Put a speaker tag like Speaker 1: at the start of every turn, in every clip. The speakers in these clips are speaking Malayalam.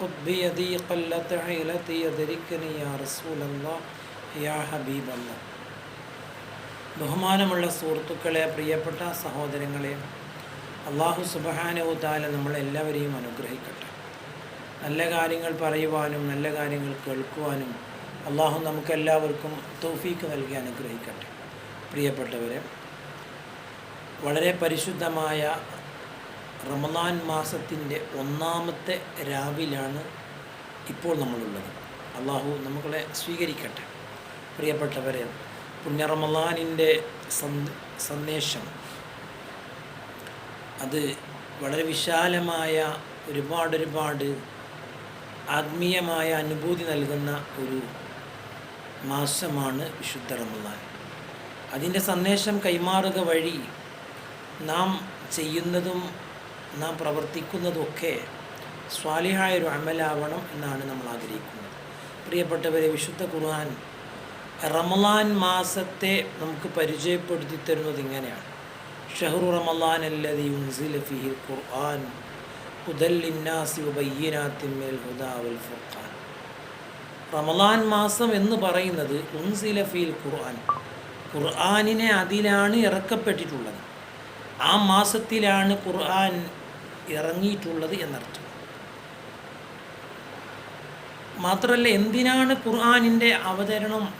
Speaker 1: خذ بيدي قلت حيلتي يدركني يا رسول الله يا حبيب الله ബഹുമാനമുള്ള സുഹൃത്തുക്കളെ പ്രിയപ്പെട്ട സഹോദരങ്ങളെ അള്ളാഹു സുബഹാനവുതാല നമ്മളെല്ലാവരെയും അനുഗ്രഹിക്കട്ടെ നല്ല കാര്യങ്ങൾ പറയുവാനും നല്ല കാര്യങ്ങൾ കേൾക്കുവാനും അള്ളാഹു നമുക്കെല്ലാവർക്കും തൗഫീക്ക് നൽകി അനുഗ്രഹിക്കട്ടെ പ്രിയപ്പെട്ടവരെ വളരെ പരിശുദ്ധമായ റമദാൻ മാസത്തിന്റെ ഒന്നാമത്തെ രാവിലാണ് ഇപ്പോൾ നമ്മളുള്ളത്. അള്ളാഹു നമ്മളെ സ്വീകരിക്കട്ടെ. പ്രിയപ്പെട്ടവരെ പുണ്യ റമദാനിന്റെ സന്ദേശം. അത് വളരെ വിശാലമായ ഒരുപാട് ഒരുപാട് ആത്മീയമായ അനുഭൂതി നൽകുന്ന ഒരു മാസമാണ് വിശുദ്ധ റമദാൻ. അതിന്റെ സന്ദേശം കൈമാറുക വഴി നാം ചെയ്യുന്നതും നാം പ്രവർത്തിക്കുന്നതൊക്കെ സ്വാലിഹായ ഒരു അമലാവണം എന്നാണ് നമ്മൾ ആഗ്രഹിക്കുന്നത്. പ്രിയപ്പെട്ടവരെ വിശുദ്ധ ഖുർആൻ റമലാൻ മാസത്തെ നമുക്ക് പരിചയപ്പെടുത്തി തരുന്നത് ഇങ്ങനെയാണ്. ഷഹറു റമലാൻ അല്ലതി ഫിഹിൽ ഖുർആൻ ഹുദല്ലിന്നാസി ബയ്യനാത്തിന്മേൽ ഹുദാവൽ ഫുർഖാൻ. റമലാൻ മാസം എന്ന് പറയുന്നത് ഉൻസില ഖുർആൻ. ഖുർആാനിനെ അതിലാണ് ഇറക്കപ്പെട്ടിട്ടുള്ളത്. ആ മാസത്തിലാണ് ഖുർആൻ ഇറങ്ങിയിട്ടുള്ളത് എന്നർത്ഥം. മാത്രമല്ല എന്തിനാണ് ഖുർആാനിന്റെ അവതരണം?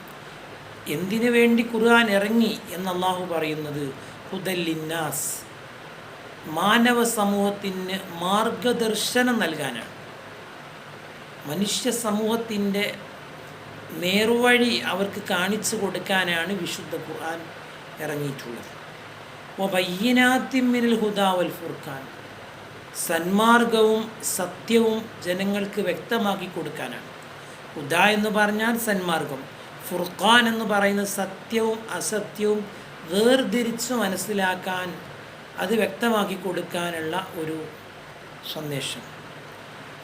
Speaker 1: എന്തിനു വേണ്ടി ഖുർആൻ ഇറങ്ങി എന്ന് അള്ളാഹു പറയുന്നത്? ഹുദല്ലിന്നാസ്. മാനവ സമൂഹത്തിന് മാർഗദർശനം നൽകാനാണ്. മനുഷ്യ സമൂഹത്തിന്റെ നേർവഴി അവർക്ക് കാണിച്ചു കൊടുക്കാനാണ് വിശുദ്ധ ഖുർആൻ ഇറങ്ങിയിട്ടുള്ളത്. വയ്യനാത്തിമ്മിനിൽ ഹുദാവൽ ഫുർഖാൻ. സന്മാർഗവും സത്യവും ജനങ്ങൾക്ക് വ്യക്തമാക്കി കൊടുക്കാനാണ്. ഹുദ എന്ന് പറഞ്ഞാൽ സന്മാർഗം. ഫുർഖാൻ എന്ന് പറയുന്ന സത്യവും അസത്യവും വേർതിരിച്ച് മനസ്സിലാക്കാൻ അത് വ്യക്തമാക്കി കൊടുക്കാനുള്ള ഒരു സന്ദേശം.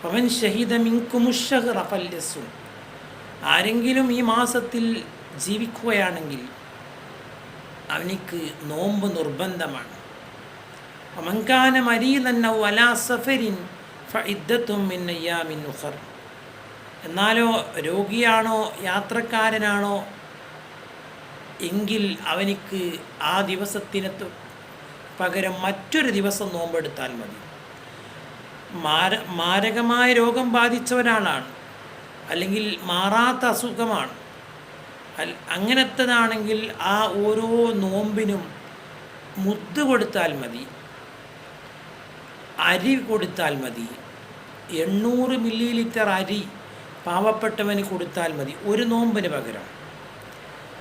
Speaker 1: പവൻ ഷഹീദ ആരെങ്കിലും ഈ മാസത്തിൽ ജീവിക്കുകയാണെങ്കിൽ അവനിക്ക് നോമ്പ് നിർബന്ധമാണ്. മങ്കാന മരീതന്ന വലാ സഫരിൻ ഫഇദ്ദത്തും മിന്നയ്യാമിൻ എന്നാലോ രോഗിയാണോ യാത്രക്കാരനാണോ എങ്കിൽ അവനിക്ക് ആ ദിവസത്തിന് പകരം മറ്റൊരു ദിവസം നോമ്പെടുത്താൽ മതി. മാര മാരകമായ രോഗം ബാധിച്ച ഒരാളാണ് അല്ലെങ്കിൽ മാറാത്ത അസുഖമാണ്. അങ്ങനത്തതാണെങ്കിൽ ആ ഓരോ നോമ്പിനും മുദ്ദ് കൊടുത്താൽ മതി. അരി കൊടുത്താൽ മതി. എണ്ണൂറ് മില്ലി ലിറ്റർ അരി പാവപ്പെട്ടവന് കൊടുത്താൽ മതി. ഒരു നോമ്പിന് പകരം.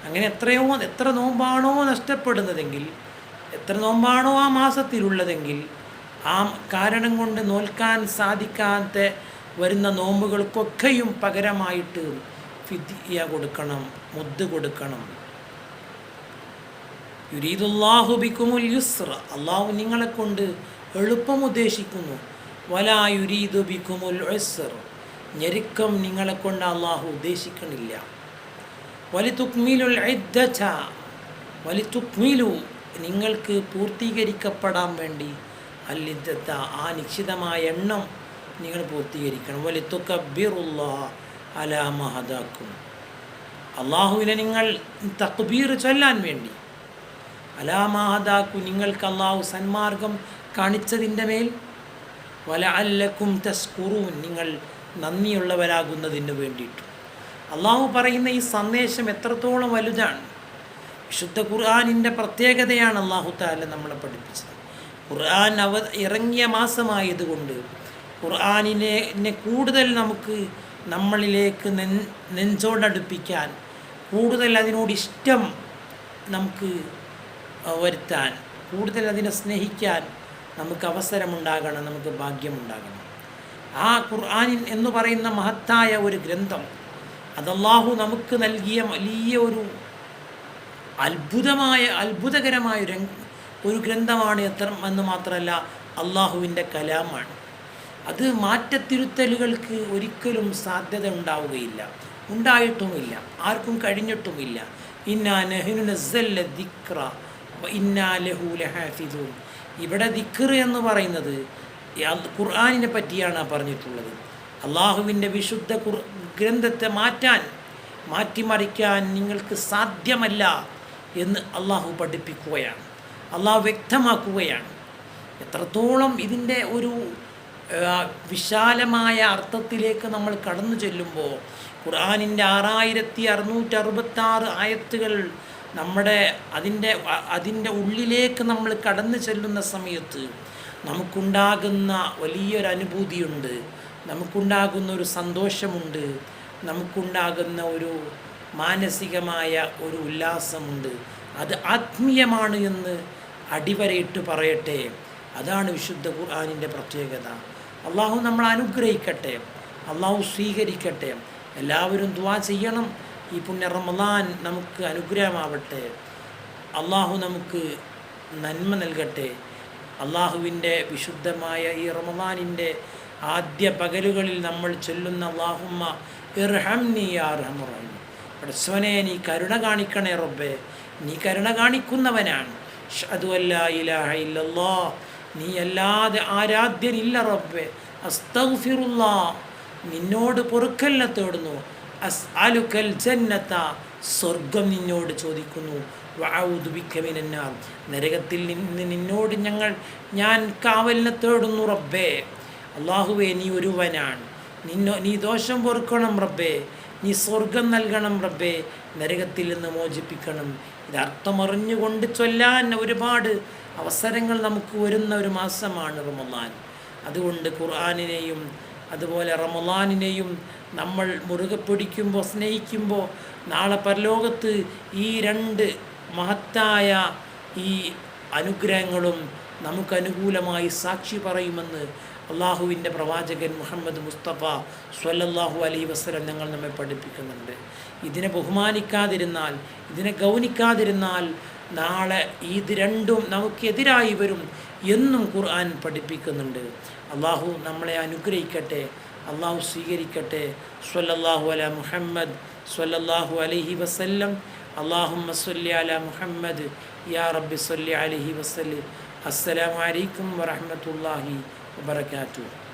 Speaker 1: അങ്ങനെ എത്രയോ എത്ര നോമ്പാണോ നഷ്ടപ്പെടുന്നതെങ്കിൽ എത്ര നോമ്പാണോ ആ മാസത്തിലുള്ളതെങ്കിൽ ആ കാരണം കൊണ്ട് നോൽക്കാൻ സാധിക്കാത്ത വരുന്ന നോമ്പുകൾക്കൊക്കെയും പകരമായിട്ട് ഫിദിയ കൊടുക്കണം മുദ്ദ് കൊടുക്കണം. യുരീദുല്ലാഹുബിക്കുമുൽ യുസ്ര അള്ളാഹു നിങ്ങളെ കൊണ്ട് എളുപ്പം ഉദ്ദേശിക്കുന്നു. വലാ യുരീദു ബിക്കുമുൽ ഞെരുക്കം നിങ്ങളെ കൊണ്ട് അള്ളാഹു ഉദ്ദേശിക്കണില്ല. വലി തുക്മീലുൽ വലി തുക്മീലു നിങ്ങൾക്ക് പൂർത്തീകരിക്കപ്പെടാൻ വേണ്ടി അല്ലിദ്ദത്ത ആ നിശ്ചിതമായ എണ്ണം നിങ്ങൾ പൂർത്തീകരിക്കണം. വലി തുക്കബിറുള്ള അലാമഹദാക്കും അള്ളാഹുവിനെ നിങ്ങൾ തക്ബീർ ചൊല്ലാൻ വേണ്ടി. അലാമഹദാക്കു നിങ്ങൾക്ക് അള്ളാഹു സന്മാർഗം കാണിച്ചതിന്റെ മേൽ വല അല്ലക്കും തസ്കുറൂൻ നിങ്ങൾ നന്ദിയുള്ളവരാകുന്നതിന് വേണ്ടിയിട്ട്. അള്ളാഹു പറയുന്ന ഈ സന്ദേശം എത്രത്തോളം വലുതാണ്? വിശുദ്ധ ഖുർആാനിന്റെ പ്രത്യേകതയാണ് അള്ളാഹു താല നമ്മളെ പഠിപ്പിച്ചത്. ഖുർആൻ അവ ഇറങ്ങിയ മാസമായതുകൊണ്ട് ഖുർആാനിനെ കൂടുതൽ നമുക്ക് നമ്മളിലേക്ക് നെ നെഞ്ചോടടുപ്പിക്കാൻ കൂടുതൽ അതിനോട് ഇഷ്ടം നമുക്ക് വരുത്താൻ കൂടുതൽ അതിനെ സ്നേഹിക്കാൻ നമുക്ക് അവസരമുണ്ടാകണം നമുക്ക് ഭാഗ്യമുണ്ടാകണം. ആ ഖുർആാനിൻ എന്ന് പറയുന്ന മഹത്തായ ഒരു ഗ്രന്ഥം അതല്ലാഹു നമുക്ക് നൽകിയ വലിയ ഒരു അത്ഭുതമായ അത്ഭുതകരമായ ഒരു ഒരു ഗ്രന്ഥമാണ് എത്ര എന്ന് മാത്രമല്ല അള്ളാഹുവിന്റെ കലാമാണ്. അത് മാറ്റത്തിരുത്തലുകൾക്ക് ഒരിക്കലും സാധ്യത ഉണ്ടാവുകയില്ല ഉണ്ടായിട്ടുമില്ല ആർക്കും കഴിഞ്ഞിട്ടുമില്ല. ഇന്നാ നെഹ്നു നസല്ല ദിക്ര ഇന്നാ ലഹു ലഹാഫിദൂൻ. ഇവിടെ ദിക്കർ എന്ന് പറയുന്നത് ഖുർആാനിനെ പറ്റിയാണ് പറഞ്ഞിട്ടുള്ളത്. അള്ളാഹുവിന്റെ വിശുദ്ധ ഖുർ ഗ്രന്ഥത്തെ മാറ്റാൻ മാറ്റിമറിക്കാൻ നിങ്ങൾക്ക് സാധ്യമല്ല എന്ന് അള്ളാഹു പഠിപ്പിക്കുകയാണ്. അള്ളാഹു വ്യക്തമാക്കുകയാണ്. എത്രത്തോളം ഇതിന്റെ ഒരു വിശാലമായ അർത്ഥത്തിലേക്ക് നമ്മൾ കടന്നു ചെല്ലുമ്പോൾ ഖുർആാനിന്റെ ആറായിരത്തി അറുന്നൂറ്റി അറുപത്താറ് ആയത്തുകൾ നമ്മുടെ അതിന്റെ അതിന്റെ ഉള്ളിലേക്ക് നമ്മൾ കടന്നു ചെല്ലുന്ന സമയത്ത് നമുക്കുണ്ടാകുന്ന വലിയൊരു അനുഭൂതിയുണ്ട്. നമുക്കുണ്ടാകുന്ന ഒരു സന്തോഷമുണ്ട്. നമുക്കുണ്ടാകുന്ന ഒരു മാനസികമായ ഒരു ഉല്ലാസമുണ്ട്. അത് ആത്മീയമാണ് എന്ന് അടിവരയിട്ട് പറയട്ടെ. അതാണ് വിശുദ്ധ ഖുർആാനിന്റെ പ്രത്യേകത. അള്ളാഹു നമ്മൾ അനുഗ്രഹിക്കട്ടെ. അള്ളാഹു സ്വീകരിക്കട്ടെ. എല്ലാവരും ദ്വാ ചെയ്യണം. ഈ പുണ്യ റമദാൻ നമുക്ക് അനുഗ്രഹമാവട്ടെ. അള്ളാഹു നമുക്ക് നന്മ നൽകട്ടെ. അള്ളാഹുവിന്റെ വിശുദ്ധമായ ഈ റമദാനിന്റെ ആദ്യ പകലുകളിൽ നമ്മൾ ചൊല്ലുന്ന അള്ളാഹുമ്മ ഇർഹം നീ ആർഹമുറഹം പടസ്വനെ നീ കരുണ കാണിക്കണേ റബ്ബെ. നീ കരുണ കാണിക്കുന്നവനാണ്. അതുവല്ല ഇലാഹ ഇല്ലല്ലോ. നീ അല്ലാതെ ആരാധ്യനില്ല റബ്ബെ. അസ്തഫിറുള്ള നിന്നോട് പൊറുക്കല്ല തേടുന്നു. അസ് അലുക്കൽ ജന്നത്ത സ്വർഗം നിന്നോട് ചോദിക്കുന്നു. വാവുതുബിക്കമിനാർ നരകത്തിൽ നിന്ന് നിന്നോട് ഞങ്ങൾ ഞാൻ കാവലിനെ തേടുന്നു റബ്ബേ. അള്ളാഹുവേ നീ ഒരുവനാണ്. നിന്നോ നീ ദോഷം പൊറുക്കണം റബ്ബേ. നീ സ്വർഗം നൽകണം റബ്ബേ. നരകത്തിൽ നിന്ന് മോചിപ്പിക്കണം. ഇത് അർത്ഥമറിഞ്ഞുകൊണ്ട് ചൊല്ലാൻ ഒരുപാട് അവസരങ്ങൾ നമുക്ക് വരുന്ന ഒരു മാസമാണ് റമദാൻ. അതുകൊണ്ട് ഖുർആാനിനെയും അതുപോലെ റമലാനിനെയും നമ്മൾ മുറുകെ പിടിക്കുമ്പോൾ സ്നേഹിക്കുമ്പോൾ നാളെ പരലോകത്ത് ഈ രണ്ട് മഹത്തായ ഈ അനുഗ്രഹങ്ങളും നമുക്ക് അനുകൂലമായി സാക്ഷി പറയുമെന്ന് അള്ളാഹുവിന്റെ പ്രവാചകൻ മുഹമ്മദ് മുസ്തഫ സ്വല്ലല്ലാഹു അലൈ വസ്ലം ഞങ്ങൾ നമ്മെ പഠിപ്പിക്കുന്നുണ്ട്. ഇതിനെ ബഹുമാനിക്കാതിരുന്നാൽ ഇതിനെ ഗൗനിക്കാതിരുന്നാൽ നാളെ ഇത് രണ്ടും നമുക്കെതിരായി വരും എന്നും ഖുർആൻ പഠിപ്പിക്കുന്നുണ്ട്. അള്ളാഹു നമ്മളെ അനുഗ്രഹിക്കട്ടെ അള്ളാഹു സ്വീകരിക്കട്ടെ. സ്വല്ലല്ലാഹു അല മുഹമ്മദ് സ്വല്ലല്ലാഹു അലൈഹി വസല്ലം. അള്ളാഹുമ്മ സല്ലി അല മുഹമ്മദ് യാ റബ്ബി സല്ലി അലൈഹി വസല്ലി. അസ്സലാമു അലൈക്കും വറഹ്മത്തുള്ളാഹി വബറകാതുഹു.